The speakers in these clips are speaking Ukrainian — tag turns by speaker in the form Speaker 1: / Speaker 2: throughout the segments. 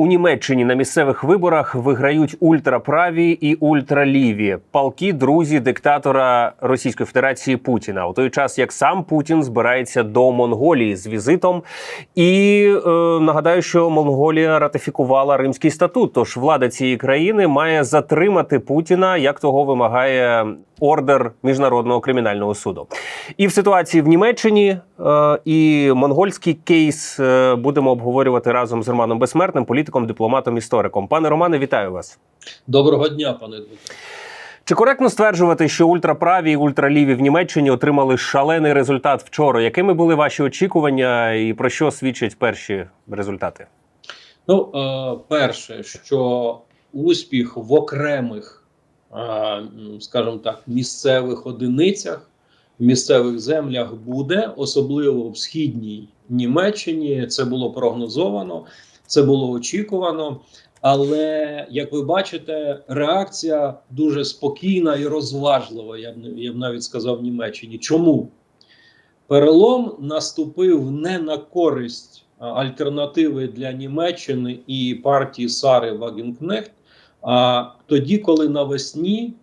Speaker 1: У Німеччині на місцевих виборах виграють ультраправі і ультраліві палки друзі диктатора Російської Федерації Путіна. У той час як сам Путін збирається до Монголії з візитом. І е, нагадаю, що Монголія ратифікувала Римський статут. Тож влада цієї країни має затримати Путіна, як того вимагає ордер міжнародного кримінального суду. І в ситуації в Німеччині е, і монгольський кейс е, будемо обговорювати разом з Романом Безсмертним, політиком, дипломатом, істориком. Пане Романе, вітаю вас.
Speaker 2: Доброго дня, пане Дмитро.
Speaker 1: Чи коректно стверджувати, що ультраправі і ультраліві в Німеччині отримали шалений результат вчора? Якими були ваші очікування, і про що свідчать перші результати?
Speaker 2: Ну, е, перше, що успіх в окремих, скажімо так, місцевих одиницях, в місцевих землях буде, особливо в східній Німеччині. Це було прогнозовано, це було очікувано. Але як ви бачите, реакція дуже спокійна і розважлива. Я б я б навіть сказав в Німеччині. Чому? Перелом наступив не на користь альтернативи для Німеччини і партії Сари Вагенкнехт, а тоді, коли навесні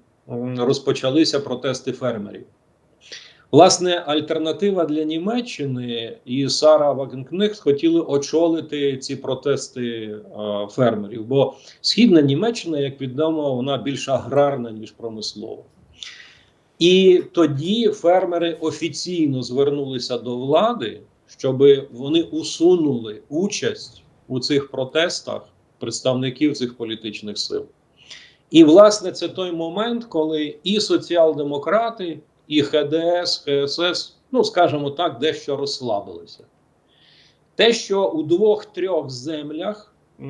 Speaker 2: розпочалися протести фермерів. Власне, альтернатива для Німеччини і Сара Вагенкнехт хотіли очолити ці протести фермерів, бо східна Німеччина, як відомо, вона більш аграрна ніж промислова. І тоді фермери офіційно звернулися до влади, щоб вони усунули участь у цих протестах представників цих політичних сил. І, власне, це той момент, коли і соціал-демократи, і ХДС, ХСС, ну скажімо так, дещо розслабилися. Те, що у двох-трьох землях е,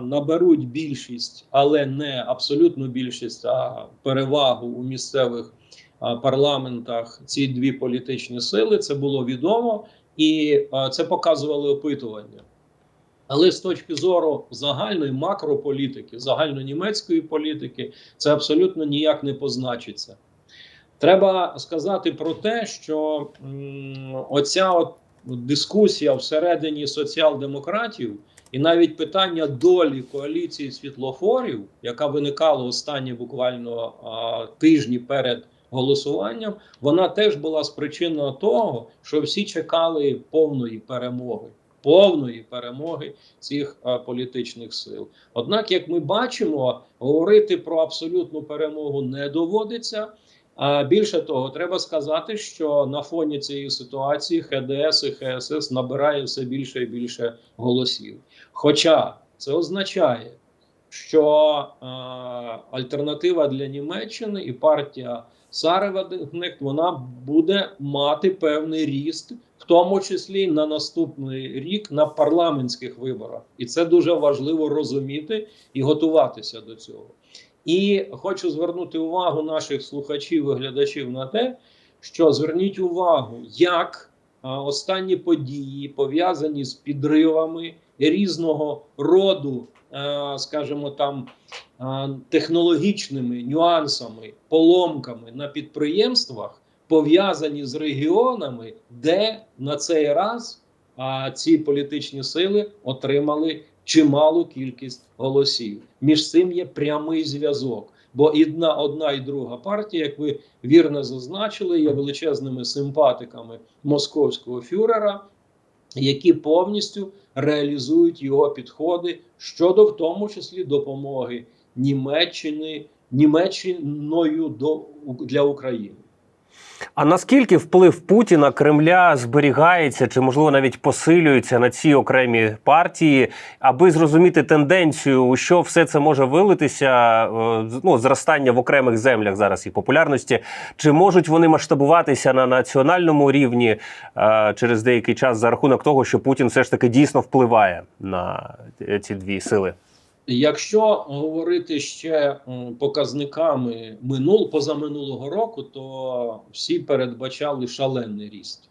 Speaker 2: наберуть більшість, але не абсолютну більшість, а перевагу у місцевих а, парламентах ці дві політичні сили, це було відомо, і а, це показували опитування. Але з точки зору загальної макрополітики, загальнонімецької політики, це абсолютно ніяк не позначиться. Треба сказати про те, що оця от дискусія всередині соціал-демократів і навіть питання долі коаліції світлофорів, яка виникала останні буквально а, тижні перед голосуванням, вона теж була спричинена того, що всі чекали повної перемоги. Повної перемоги цих а, політичних сил. Однак, як ми бачимо, говорити про абсолютну перемогу не доводиться. А більше того, треба сказати, що на фоні цієї ситуації ХДС і ХСС набирає все більше і більше голосів. Хоча це означає, що е, альтернатива для Німеччини і партія Сари вона буде мати певний ріст, тому числі на наступний рік на парламентських виборах, і це дуже важливо розуміти і готуватися до цього. І хочу звернути увагу наших слухачів і глядачів на те, що зверніть увагу, як останні події пов'язані з підривами різного роду, скажімо там, технологічними нюансами, поломками на підприємствах, пов'язані з регіонами, де на цей раз а, ці політичні сили отримали чималу кількість голосів. Між цим є прямий зв'язок. Бо одна, одна і друга партія, як ви вірно зазначили, є величезними симпатиками московського фюрера, які повністю реалізують його підходи щодо в тому числі допомоги Німеччини Німеччиною до для України.
Speaker 1: А наскільки вплив Путіна Кремля зберігається чи можливо навіть посилюється на ці окремі партії, аби зрозуміти тенденцію, у що все це може вилитися? е, Ну, зростання в окремих землях зараз і популярності, чи можуть вони масштабуватися на національному рівні е, через деякий час за рахунок того, що Путін все ж таки дійсно впливає на е, ці дві сили?
Speaker 2: Якщо говорити ще показниками минул позаминулого року, то всі передбачали шалений ріст.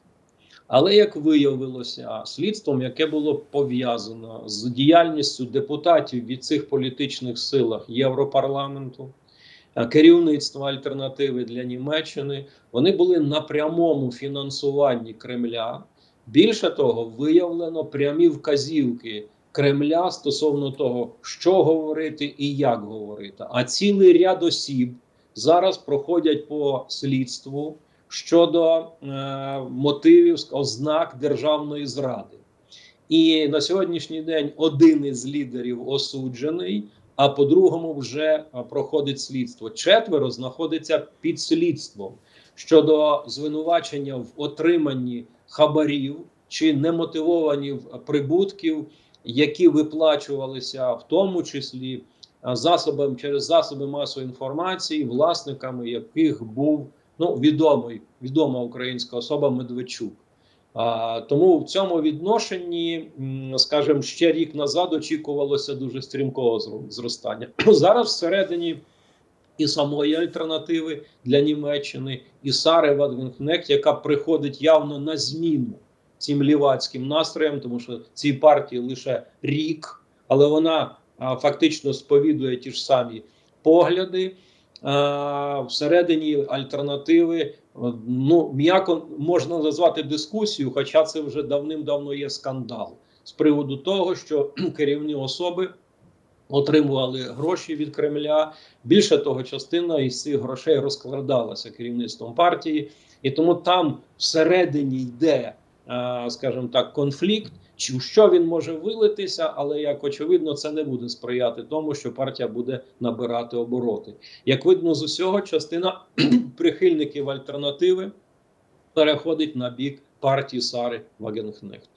Speaker 2: Але як виявилося, слідством, яке було пов'язано з діяльністю депутатів від цих політичних силах Європарламенту, е, керівництва альтернативи для Німеччини, вони були на прямому фінансуванні Кремля. Більше того, виявлено прямі вказівки Кремля стосовно того, що говорити і як говорити. А цілий ряд осіб зараз проходять по слідству щодо е, мотивів ознак державної зради. І на сьогоднішній день один із лідерів осуджений, а по-другому вже проходить слідство. Четверо знаходиться під слідством щодо звинувачення в отриманні хабарів чи немотивовані прибутків, які виплачувалися в тому числі а, через засоби масової інформації, власниками яких був ну відомий відома українська особа Медведчук. А, тому в цьому відношенні, скажімо, ще рік назад очікувалося дуже стрімкого зростання. Зараз всередині і самої альтернативи для Німеччини, і Сари Вадгенкнехт, яка приходить явно на зміну цим лівацьким настроям, тому що цій партії лише рік, але вона а, фактично сповідує ті ж самі погляди. А, всередині альтернативи ну м'яко можна назвати дискусію, хоча це вже давним-давно є скандал з приводу того, що керівні особи отримували гроші від Кремля. Більше того, частина із цих грошей розкладалася керівництвом партії, і тому там всередині йде, скажімо так, конфлікт. Чи що він може вилитися, але як очевидно, це не буде сприяти тому, що партія буде набирати обороти. Як видно з усього, частина прихильників альтернативи переходить на бік партії Сари Вагенкнехт.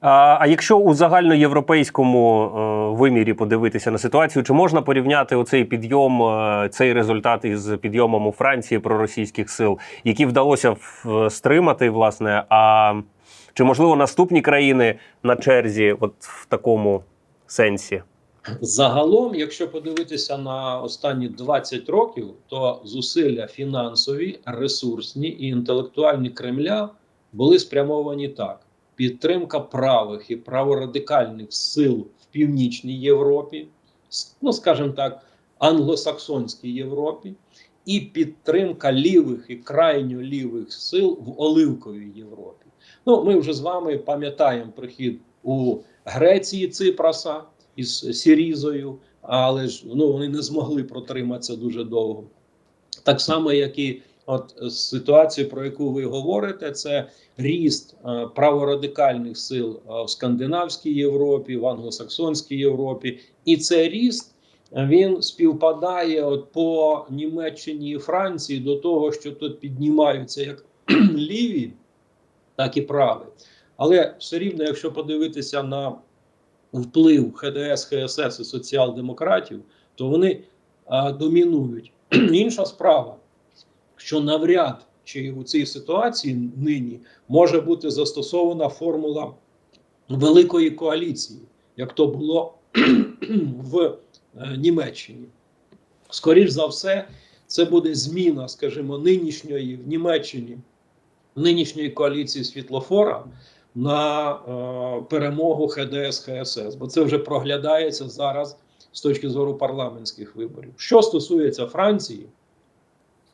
Speaker 1: А, а якщо у загальноєвропейському е, вимірі подивитися на ситуацію, чи можна порівняти оцей підйом, е, цей результат із підйомом у Франції проросійських сил, які вдалося в- стримати, власне? А чи можливо наступні країни на черзі, от в такому сенсі?
Speaker 2: Загалом, якщо подивитися на останні 20 років, то зусилля фінансові, ресурсні і інтелектуальні Кремля були спрямовані так: підтримка правих і праворадикальних сил в північній Європі, ну скажімо так, англосаксонській Європі, і підтримка лівих і крайньо лівих сил в оливковій Європі. Ну, ми вже з вами пам'ятаємо прихід у Греції Ципраса із Сірізою, але ж ну вони не змогли протриматися дуже довго. Так само, як і от е, ситуація, про яку ви говорите, це ріст е, праворадикальних сил е, в скандинавській Європі, в англосаксонській Європі, і цей ріст е, він співпадає от по Німеччині і Франції до того, що тут піднімаються як ліві, так і праві. Але все рівно, якщо подивитися на вплив ХДС, ХСС і соціал-демократів, то вони а, домінують. Інша справа, що навряд чи у цій ситуації нині може бути застосована формула великої коаліції, як то було в е, Німеччині. Скоріш за все, це буде зміна, скажімо, нинішньої в Німеччині, нинішньої коаліції світлофора на е, перемогу ХДС ХСС, бо це вже проглядається зараз з точки зору парламентських виборів. Що стосується Франції,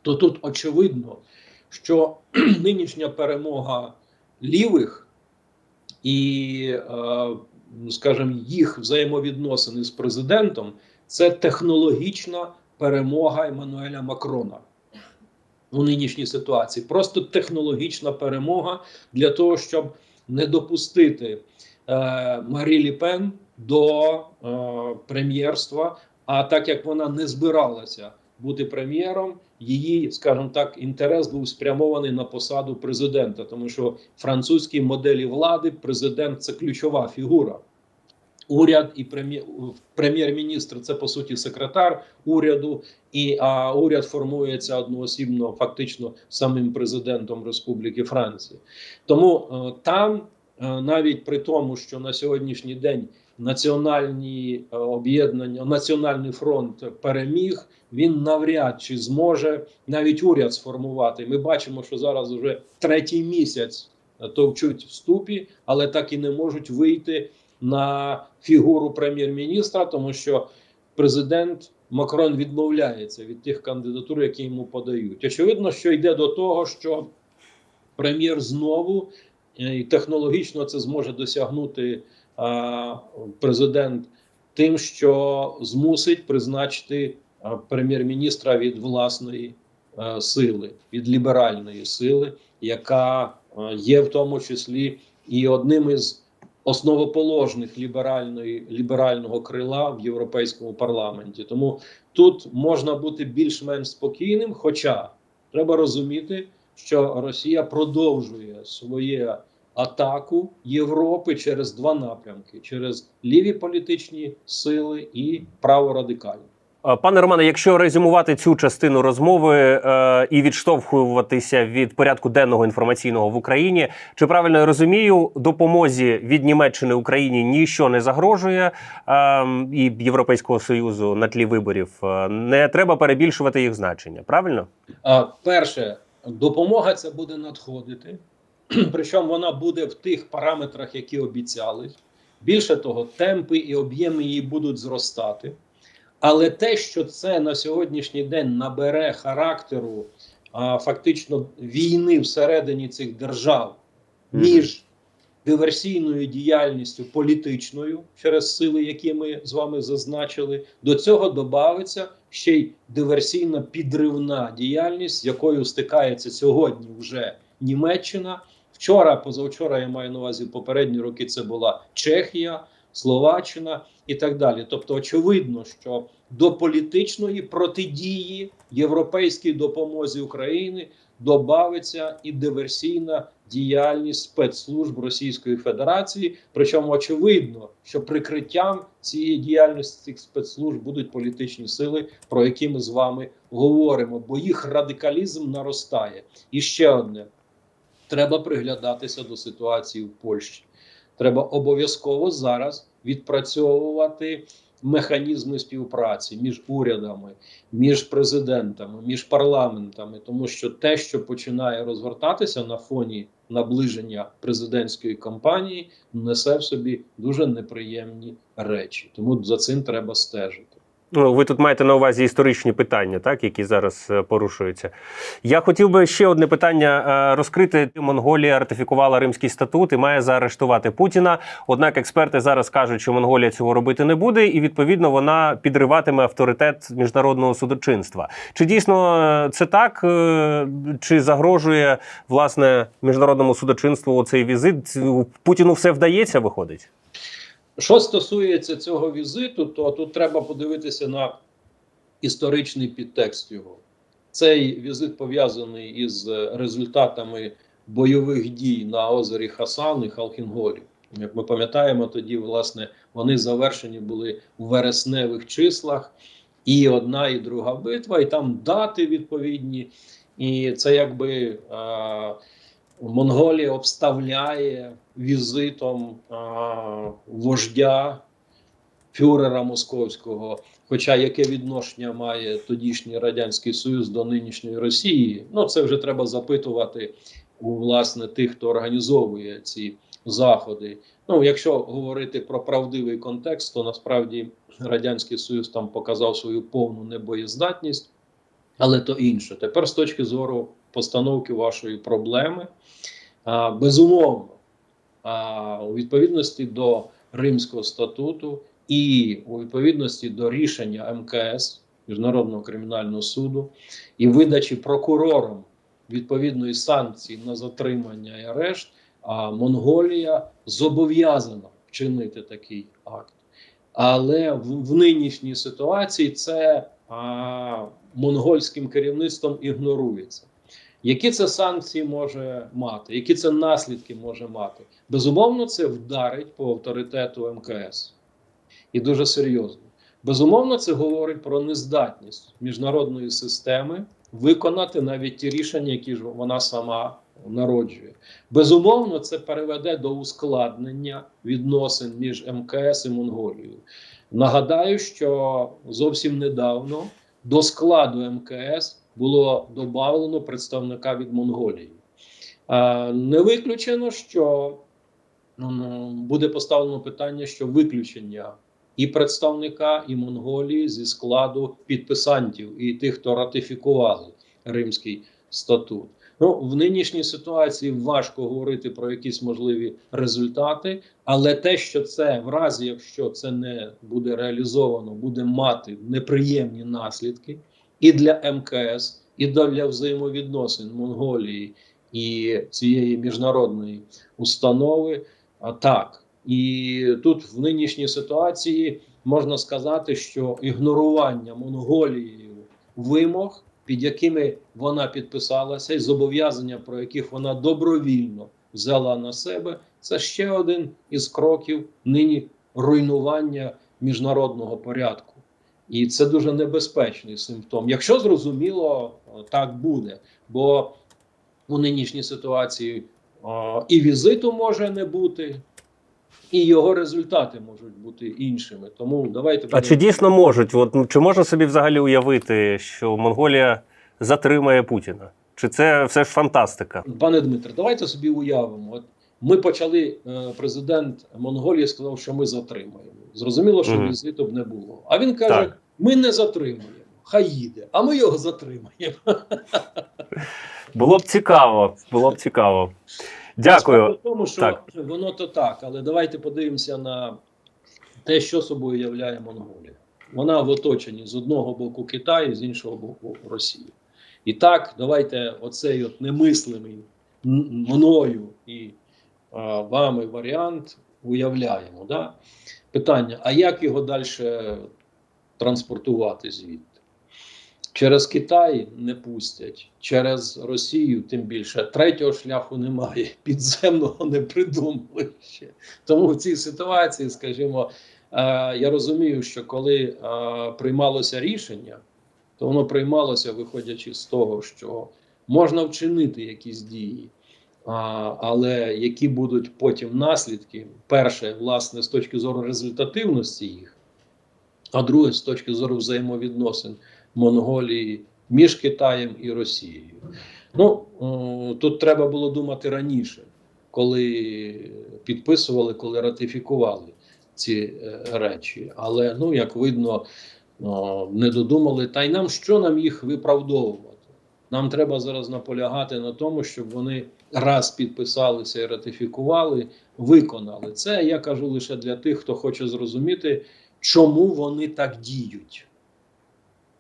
Speaker 2: то тут очевидно, що нинішня перемога лівих і, е, скажімо, їх взаємовідносини з президентом це технологічна перемога Еммануеля Макрона у нинішній ситуації. Просто технологічна перемога для того, щоб не допустити е, Марі Лі Пен до е, прем'єрства. А так як вона не збиралася бути прем'єром, її, скажімо так, інтерес був спрямований на посаду президента, тому що французькій моделі влади президент це ключова фігура. Уряд і прем'єр прем'єр-міністр це по суті секретар уряду, і а уряд формується одноосібно, фактично самим президентом Республіки Франції. Тому е, там, е, навіть при тому, що на сьогоднішній день національні е, об'єднання, національний фронт переміг, він навряд чи зможе навіть уряд сформувати. Ми бачимо, що зараз вже третій місяць е, товчуть в ступі, але так і не можуть вийти на фігуру прем'єр-міністра, тому що президент Макрон відмовляється від тих кандидатур, які йому подають. Очевидно, що йде до того, що прем'єр знову е, і технологічно це зможе досягнути президент тим, що змусить призначити прем'єр-міністра від власної сили, від ліберальної сили, яка є в тому числі і одним із основоположних ліберальної ліберального крила в європейському парламенті. Тому тут можна бути більш-менш спокійним. Хоча треба розуміти, що Росія продовжує своє атаку Європи через два напрямки: через ліві політичні сили і праворадикальні.
Speaker 1: Е, Пане Романе, якщо резюмувати цю частину розмови е, і відштовхуватися від порядку денного інформаційного в Україні, чи правильно я розумію, допомозі від Німеччини Україні ніщо не загрожує е, і Європейського союзу на тлі виборів е, не треба перебільшувати їх значення. Правильно?
Speaker 2: А, перше, допомога ця буде надходити, причому вона буде в тих параметрах, які обіцяли. Більше того, темпи і об'єми її будуть зростати. Але те, що це на сьогоднішній день набере характеру а, фактично війни всередині цих держав між диверсійною діяльністю політичною через сили, які ми з вами зазначили, до цього додається ще й диверсійна підривна діяльність, з якою стикається сьогодні вже Німеччина. Вчора, позавчора, я маю на увазі попередні роки. Це була Чехія, Словаччина і так далі. Тобто, очевидно, що до політичної протидії європейській допомозі України добавиться і диверсійна діяльність спецслужб Російської Федерації. Причому очевидно, що прикриттям цієї діяльності цих спецслужб будуть політичні сили, про які ми з вами говоримо, бо їх радикалізм наростає. І ще одне: треба приглядатися до ситуації в Польщі. Треба обов'язково зараз відпрацьовувати механізми співпраці між урядами, між президентами, між парламентами, тому що те, що починає розгортатися на фоні наближення президентської кампанії, несе в собі дуже неприємні речі. Тому за цим треба стежити.
Speaker 1: Ну, ви тут маєте на увазі історичні питання, так які зараз е, порушуються. Я хотів би ще одне питання е, розкрити. Монголія ратифікувала Римський статут і має заарештувати Путіна. Однак експерти зараз кажуть, що Монголія цього робити не буде, і відповідно вона підриватиме авторитет міжнародного судочинства. Чи дійсно е, це так? Чи загрожує власне міжнародному судочинству цей візит? Путіну все вдається, виходить?
Speaker 2: Що стосується цього візиту, то тут треба подивитися на історичний підтекст його. Цей візит пов'язаний із результатами бойових дій на озері Хасан і Халхінголі. Як ми пам'ятаємо, тоді власне вони завершені були у вересневих числах, і одна, і друга битва, і там дати відповідні. І це якби а, Монголія обставляє візитом а, вождя фюрера московського. Хоча яке відношення має тодішній радянський союз до нинішньої Росії, ну це вже треба запитувати у власне тих, хто організовує ці заходи. Ну, якщо говорити про правдивий контекст, то насправді радянський союз там показав свою повну небоєздатність, але то інше. Тепер з точки зору постановки вашої проблеми, безумовно, у відповідності до Римського статуту і у відповідності до рішення МКС Міжнародного кримінального суду і видачі прокурором відповідної санкції на затримання і арешт, Монголія зобов'язана вчинити такий акт. Але в, в нинішній ситуації це а, монгольським керівництвом ігнорується. Які це санкції може мати, які це наслідки може мати? Безумовно, це вдарить по авторитету МКС і дуже серйозно. Безумовно, це говорить про нездатність міжнародної системи виконати навіть ті рішення, які ж вона сама народжує. Безумовно, це приведе до ускладнення відносин між МКС і Монголією. Нагадаю, що зовсім недавно до складу МКС було додано представника від Монголії. А, Не виключено, що ну, буде поставлено питання, що виключення і представника, і Монголії зі складу підписантів і тих, хто ратифікували Римський статут. Ну, в нинішній ситуації важко говорити про якісь можливі результати, але те, що це в разі, якщо це не буде реалізовано, буде мати неприємні наслідки і для МКС, і для взаємовідносин Монголії і цієї міжнародної установи. А так, і тут в нинішній ситуації можна сказати, що ігнорування Монголією вимог, під якими вона підписалася, і зобов'язання, про яких вона добровільно взяла на себе, це ще один із кроків нині руйнування міжнародного порядку. І це дуже небезпечний симптом. Якщо зрозуміло, так буде. Бо у нинішній ситуації і візиту може не бути, і його результати можуть бути іншими. Тому давайте
Speaker 1: А чи дійсно можуть? От, ну, чи можна собі взагалі уявити, що Монголія затримає Путіна? Чи це все ж фантастика?
Speaker 2: Пане Дмитре, давайте собі уявимо. От ми почали. е, Президент Монголії сказав, що ми затримаємо. Зрозуміло, що
Speaker 1: Мгм.
Speaker 2: візиту б не було. А він каже:
Speaker 1: Так.
Speaker 2: ми не затримуємо. Хай їде, а ми його затримаємо.
Speaker 1: Було б цікаво. Було б цікаво. Дякую.
Speaker 2: Тому, що
Speaker 1: Так.
Speaker 2: воно то так, але давайте подивимося на те, що собою являє Монголія. Вона в оточенні з одного боку Китаю, з іншого боку Росії. І так, давайте оцей от немислимий мною і вами варіант уявляємо. Да? Питання: а як його далі транспортувати звідти? Через Китай не пустять, через Росію тим більше. Третього шляху немає, підземного не придумали ще. Тому в цій ситуації, скажімо, е, я розумію, що коли е, приймалося рішення, то воно приймалося, виходячи з того, що можна вчинити якісь дії, але які будуть потім наслідки, перше, власне, з точки зору результативності їх, а друге, з точки зору взаємовідносин Монголії між Китаєм і Росією. Ну тут треба було думати раніше, коли підписували, коли ратифікували ці е, речі. Але ну як видно, не додумали. Та й нам що нам їх виправдовувати? Нам треба зараз наполягати на тому, щоб вони раз підписалися і ратифікували, виконали це. Я кажу лише для тих, хто хоче зрозуміти, чому вони так діють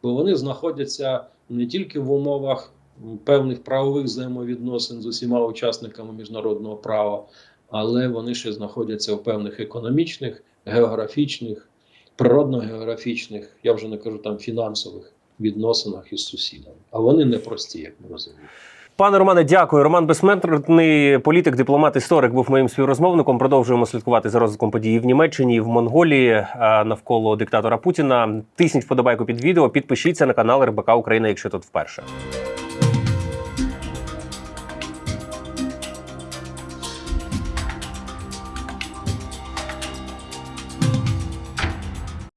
Speaker 2: бо вони знаходяться не тільки в умовах певних правових взаємовідносин з усіма учасниками міжнародного права, але вони ще знаходяться в певних економічних, географічних, природно-географічних, я вже не кажу там фінансових відносинах із сусідами. А вони непрості, як ми розуміємо.
Speaker 1: Пане Романе, дякую. Роман Безсмертний, політик, дипломат, історик, був моїм співрозмовником. Продовжуємо слідкувати за розвитком подій в Німеччині, в Монголії навколо диктатора Путіна. Тисніть вподобайку під відео, підпишіться на канал РБК Україна, якщо тут вперше.